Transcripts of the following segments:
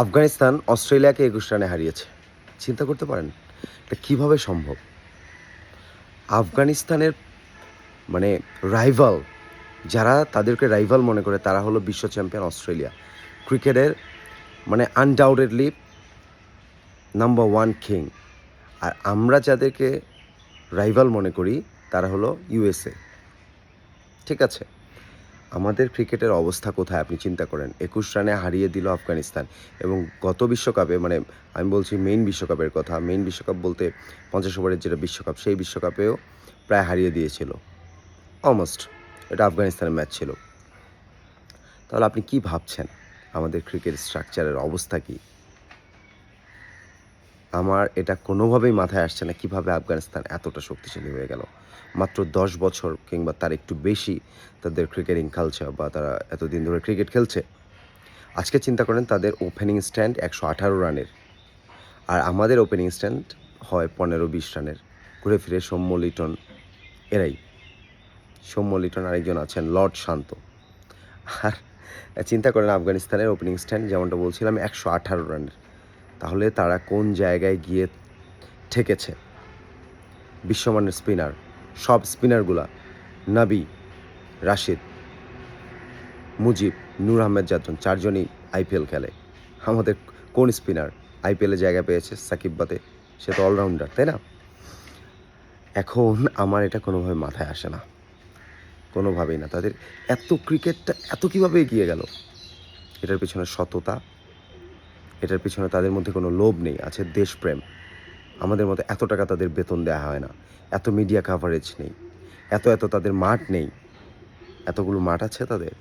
আফগানিস্তান অস্ট্রেলিয়াকে একুশ রানে হারিয়েছে। চিন্তা করতে পারেন, এটা কীভাবে সম্ভব? আফগানিস্তানের মানে রাইভাল যারা তাদেরকে রাইভাল মনে করে, তারা হলো বিশ্ব চ্যাম্পিয়ন অস্ট্রেলিয়া। ক্রিকেটের মানে আনডাউটেডলি নাম্বার ওয়ান কিং আর আমরা যাদেরকে রাইভাল মনে করি, তারা হলো ইউএসএ ঠিক আছে? আমাদের ক্রিকেটের অবস্থা কোথায়? আপনি চিন্তা করেন। একুশ রানে হারিয়ে দিল আফগানিস্তান এবং গত বিশ্বকাপে মানে আমি বলছি মেইন বিশ্বকাপের কথা মেইন বিশ্বকাপ বলতে পঞ্চাশ ওভারের যেটা বিশ্বকাপ, সেই বিশ্বকাপেও প্রায় হারিয়ে দিয়েছিল। অলমোস্ট এটা আফগানিস্তানের ম্যাচ ছিল। তাহলে আপনি কি ভাবছেন? আমাদের ক্রিকেট স্ট্রাকচারের অবস্থা কী? আমার এটা কোনোভাবেই মাথায় আসছে না কীভাবে আফগানিস্তান এতটা শক্তিশালী হয়ে গেল। মাত্র দশ বছর কিংবা তার একটু বেশি তাদের ক্রিকেটিং কালচার বা তারা এতদিন ধরে ক্রিকেট খেলছে। আজকে চিন্তা করেন তাদের ওপেনিং স্ট্যান্ড একশো আঠারো রানের। আর আমাদের ওপেনিং স্ট্যান্ড হয় পনেরো বিশ রানের। ঘুরে ফিরে সৌম্য লিটন এরাই। সৌম্য লিটন আরেকজন আছেন লর্ড শান্ত। আর চিন্তা করেন আফগানিস্তানের ওপেনিং স্ট্যান্ড যেমনটা বলছিলাম একশো আঠারো রানের। তাহলে তারা কোন জায়গায় গিয়ে ঠেকেছে? বিশ্বমানের স্পিনার সব স্পিনারগুলা নাবি, রাশিদ, মুজিব, নূর আহমেদ যাদন চারজনই আইপিএল খেলে। আমাদের কোন স্পিনার আইপিএলে জায়গা পেয়েছে? সাকিব বাদে, সে তো অলরাউন্ডার তাই না? এখন আমার এটা কোনোভাবে মাথায় আসে না। কোনোভাবেই না। তাদের এত ক্রিকেটটা এত কীভাবে এগিয়ে গেল? এটার পিছনে সততা এটার পিছনে তাদের মধ্যে কোনো লোভ নেই, আছে দেশপ্রেম। আমাদের মতো এত টাকা তাদের বেতন দেওয়া হয় না। এত মিডিয়া কাভারেজ নেই। এত এত তাদের মাঠ নেই। এতগুলো মাঠ আছে তাদের?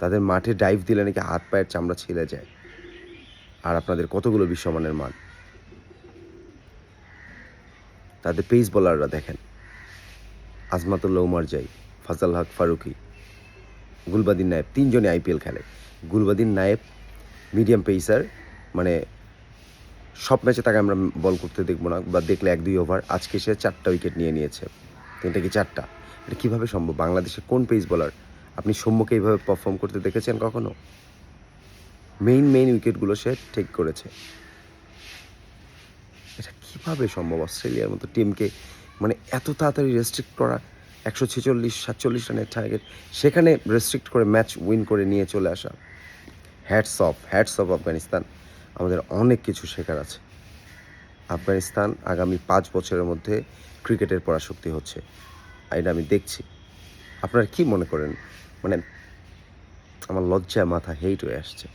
তাদের মাঠে ডাইভ দিলে নাকি হাত পায়ের চামড়া ছিলে যায়। আর আপনাদের কতগুলো বিশ্বমানের মাঠ? তাদের পেস বোলাররা দেখেন। আজমাতুল্লাহ উমার জাই ফাজাল হক ফারুকি, গুলবাদিন নায়েব তিনজনে আইপিএল খেলে। গুলবাদিন নায়েব মিডিয়াম পেসার মানে সব ম্যাচে তাকে আমরা বল করতে দেখব না বা দেখলে এক দুই ওভার। আজকে সে চারটা উইকেট নিয়ে নিয়েছে। তিনটা কি চারটা? এটা কীভাবে সম্ভব? বাংলাদেশে কোন পেস বোলার? আপনি সৌম্যকে এইভাবে পারফর্ম করতে দেখেছেন কখনো? মেইন মেইন উইকেটগুলো সে ঠিক করেছে। এটা কীভাবে সম্ভব? অস্ট্রেলিয়ার মতো টিমকে মানে এত তাড়াতাড়ি রেস্ট্রিক্ট করা, একশো ছেচল্লিশ, সাতচল্লিশ রানের টার্গেট সেখানে রেস্ট্রিক্ট করে ম্যাচ উইন করে নিয়ে চলে আসা। Hats off hats off Afghanistan আমাদের অনেক কিছু শেখার আছে। আফগানিস্তান আগামী পাঁচ বছরের মধ্যে ক্রিকেটের পরাশক্তি হচ্ছে। এটা আমি দেখছি। আপনারা কি মনে করেন? মানে আমার লজ্জায় মাথা হেইট হয়ে আসছে।